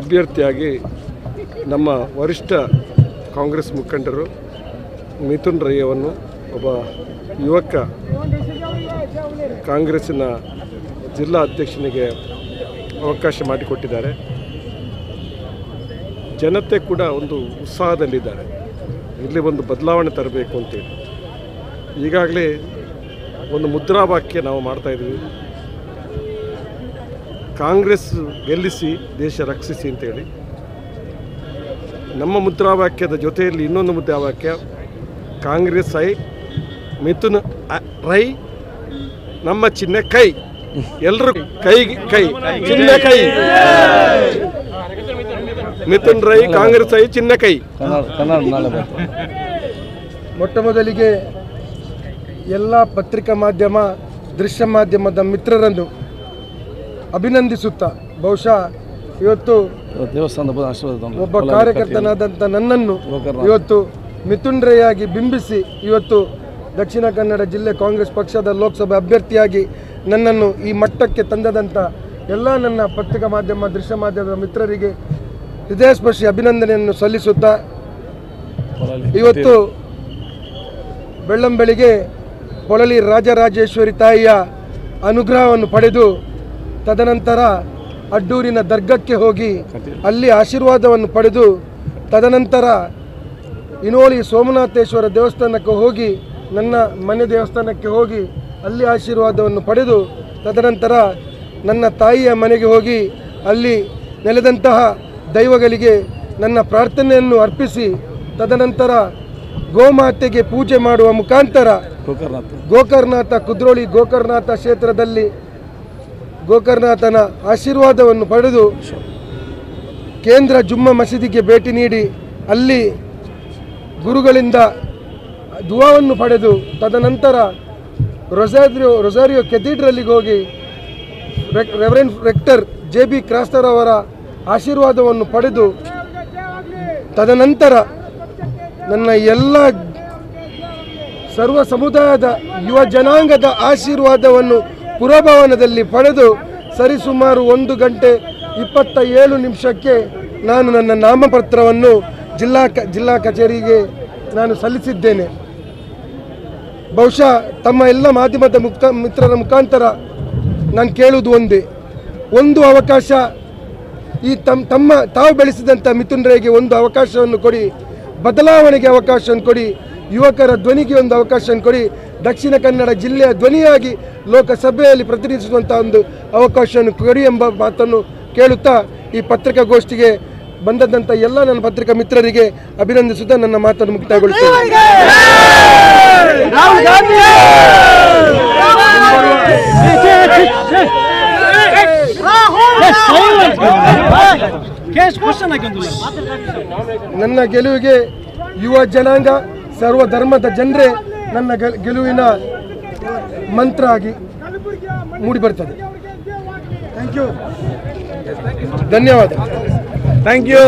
ಅಭ್ಯರ್ಥಿಯಾಗಿ ನಮ್ಮ ವರಿಷ್ಠ ಕಾಂಗ್ರೆಸ್ ಮುಖಂಡರು ಮಿಥುನ್ ರೈಯವನ್ನು ಒಬ್ಬ ಯುವಕ ಕಾಂಗ್ರೆಸ್ಸಿನ ಜಿಲ್ಲಾ ಅಧ್ಯಕ್ಷನಿಗೆ ಅವಕಾಶ ಮಾಡಿಕೊಟ್ಟಿದ್ದಾರೆ. ಜನತೆ ಕೂಡ ಒಂದು ಉತ್ಸಾಹದಲ್ಲಿದ್ದಾರೆ. ಇಲ್ಲಿ ಒಂದು ಬದಲಾವಣೆ ತರಬೇಕು ಅಂತೇಳಿ. ಈಗಾಗಲೇ ಒಂದು ಮುದ್ರಾವಾಕ್ಯ ನಾವು ಮಾಡ್ತಾ ಇದ್ದೀವಿ ಕಾಂಗ್ರೆಸ್ ಗೆಲ್ಲಿಸಿ, ದೇಶ ರಕ್ಷಿಸಿ ಅಂತೇಳಿ. ನಮ್ಮ ಮುದ್ರಾವಾಕ್ಯದ ಜೊತೆಯಲ್ಲಿ ಇನ್ನೊಂದು ಮುದ್ರಾವಾಕ್ಯ, ಕಾಂಗ್ರೆಸ್ ಐ, ಮಿಥುನ್ ರೈ, ನಮ್ಮ ಚಿನ್ನ ಕೈ. ಎಲ್ಲರೂ ಕೈ ಕೈ. ಚಿನ್ನ ಕೈ. ಮಿಥುನ್ ರೈ, ಕಾಂಗ್ರೆಸ್ ಐ, ಚಿನ್ನ ಕೈ. ಮೊಟ್ಟ ಮೊದಲಿಗೆ ಎಲ್ಲ ಪತ್ರಿಕಾ ಮಾಧ್ಯಮ, ದೃಶ್ಯ ಮಾಧ್ಯಮದ ಮಿತ್ರರನ್ನು ಅಭಿನಂದಿಸುತ್ತಾ. ಬಹುಶಃ ಇವತ್ತು ದೇವಸ್ಥಾನದ ಆಶೀರ್ವಾದ ಒಬ್ಬ ಕಾರ್ಯಕರ್ತನಾದಂಥ ನನ್ನನ್ನು ಇವತ್ತು ಮಿಥುನ್ರೆಯಾಗಿ ಬಿಂಬಿಸಿ ಇವತ್ತು ದಕ್ಷಿಣ ಕನ್ನಡ ಜಿಲ್ಲೆ ಕಾಂಗ್ರೆಸ್ ಪಕ್ಷದ ಲೋಕಸಭೆ ಅಭ್ಯರ್ಥಿಯಾಗಿ ನನ್ನನ್ನು ಈ ಮಟ್ಟಕ್ಕೆ ತಂದದಂಥ ಎಲ್ಲ ನನ್ನ ಪತ್ರಿಕಾ ಮಾಧ್ಯಮ ದೃಶ್ಯ ಮಾಧ್ಯಮದ ಮಿತ್ರರಿಗೆ ಹೃದಯಸ್ಪರ್ಶಿ ಅಭಿನಂದನೆಯನ್ನು ಸಲ್ಲಿಸುತ್ತಾ ಇವತ್ತು ಬೆಳ್ಳಂಬೆಳಿಗ್ಗೆ ಪೊಳಲಿ ರಾಜರಾಜೇಶ್ವರಿ ತಾಯಿಯ ಅನುಗ್ರಹವನ್ನು ಪಡೆದು ತದನಂತರ ಅಡ್ಡೂರಿನ ದರ್ಗಕ್ಕೆ ಹೋಗಿ ಅಲ್ಲಿ ಆಶೀರ್ವಾದವನ್ನು ಪಡೆದು ತದನಂತರ ಇನೋಳಿ ಸೋಮನಾಥೇಶ್ವರ ದೇವಸ್ಥಾನಕ್ಕೆ ಹೋಗಿ ನನ್ನ ಮನೆ ದೇವಸ್ಥಾನಕ್ಕೆ ಹೋಗಿ ಅಲ್ಲಿ ಆಶೀರ್ವಾದವನ್ನು ಪಡೆದು ತದನಂತರ ನನ್ನ ತಾಯಿಯ ಮನೆಗೆ ಹೋಗಿ ಅಲ್ಲಿ ನೆಲೆದಂತಹ ದೈವಗಳಿಗೆ ನನ್ನ ಪ್ರಾರ್ಥನೆಯನ್ನು ಅರ್ಪಿಸಿ ತದನಂತರ ಗೋಮಾತೆಗೆ ಪೂಜೆ ಮಾಡುವ ಮುಖಾಂತರ ಗೋಕರ್ನಾಥ್ ಕುದ್ರೋಳಿ ಗೋಕರ್ನಾಥ ಕ್ಷೇತ್ರದಲ್ಲಿ ಗೋಕರ್ನಾಥನ ಆಶೀರ್ವಾದವನ್ನು ಪಡೆದು ಕೇಂದ್ರ ಜುಮ್ಮ ಮಸೀದಿಗೆ ಭೇಟಿ ನೀಡಿ ಅಲ್ಲಿ ಗುರುಗಳಿಂದ ದುವಾವನ್ನು ಪಡೆದು ತದನಂತರ ರೊಸಾರಿಯೋ ರೊಸಾರಿಯೋ ಕೆಥೀಡ್ರಲ್ಲಿಗೆ ಹೋಗಿ ರೆವರೆಂಟ್ ರೆಕ್ಟರ್ ಜೆ ಬಿ ಕ್ರಾಸ್ತರ್ ಅವರ ಆಶೀರ್ವಾದವನ್ನು ಪಡೆದು ತದನಂತರ ನನ್ನ ಎಲ್ಲ ಸರ್ವ ಸಮುದಾಯದ ಯುವ ಜನಾಂಗದ ಆಶೀರ್ವಾದವನ್ನು ಪುರಭವನದಲ್ಲಿ ಪಡೆದು ಸರಿಸುಮಾರು ಒಂದು ಗಂಟೆ ಇಪ್ಪತ್ತ ಏಳು ನಿಮಿಷಕ್ಕೆ ನಾನು ನನ್ನ ನಾಮಪತ್ರವನ್ನು ಜಿಲ್ಲಾ ಕ, ಜಿಲ್ಲಾ ಕಚೇರಿಗೆ ನಾನು ಸಲ್ಲಿಸಿದ್ದೇನೆ. ಬಹುಶಃ ತಮ್ಮ ಎಲ್ಲ ಮಾಧ್ಯಮದ ಮುಕ್ತ, ಮಿತ್ರರ ಮುಖಾಂತರ ನಾನು ಕೇಳುವುದು ಒಂದೇ. ಒಂದು ಅವಕಾಶ ಈ ತಮ್ಮ ತಮ್ಮ, ತಾವು ಬೆಳೆಸಿದಂಥ ಮಿಥುನ್ ರೈಗೆ ಒಂದು ಅವಕಾಶವನ್ನು ಕೊಡಿ, ಬದಲಾವಣೆಗೆ ಅವಕಾಶವನ್ನು ಕೊಡಿ, ಯುವಕರ ಧ್ವನಿಗೆ ಒಂದು ಅವಕಾಶವನ್ನು ಕೊಡಿ ದಕ್ಷಿಣ ಕನ್ನಡ ಜಿಲ್ಲೆಯ ಧ್ವನಿಯಾಗಿ ಲೋಕಸಭೆಯಲ್ಲಿ ಪ್ರತಿನಿಧಿಸುವಂಥ ಒಂದು ಅವಕಾಶವನ್ನು ಕೊಡಿ ಎಂಬ ಮಾತನ್ನು ಕೇಳುತ್ತಾ ಈ ಪತ್ರಿಕಾಗೋಷ್ಠಿಗೆ ಬಂದದ್ದಂಥ ಎಲ್ಲ ನನ್ನ ಪತ್ರಿಕಾ ಮಿತ್ರರಿಗೆ ಅಭಿನಂದಿಸುತ್ತಾ ನನ್ನ ಮಾತನ್ನು ಮುಕ್ತಾಯಗೊಳಿಸ್ತೇನೆ ನನ್ನ ಗೆಲುವಿಗೆ ಯುವ ಜನಾಂಗ ಸರ್ವ ಧರ್ಮದ ಜನರೇ ನನ್ನ ಗೆಲ್- ಗೆಲುವಿನ ಮಂತ್ರ ಆಗಿ ಮೂಡಿ ಬರ್ತದೆ. ಥ್ಯಾಂಕ್ ಯು ಧನ್ಯವಾದ. Thank you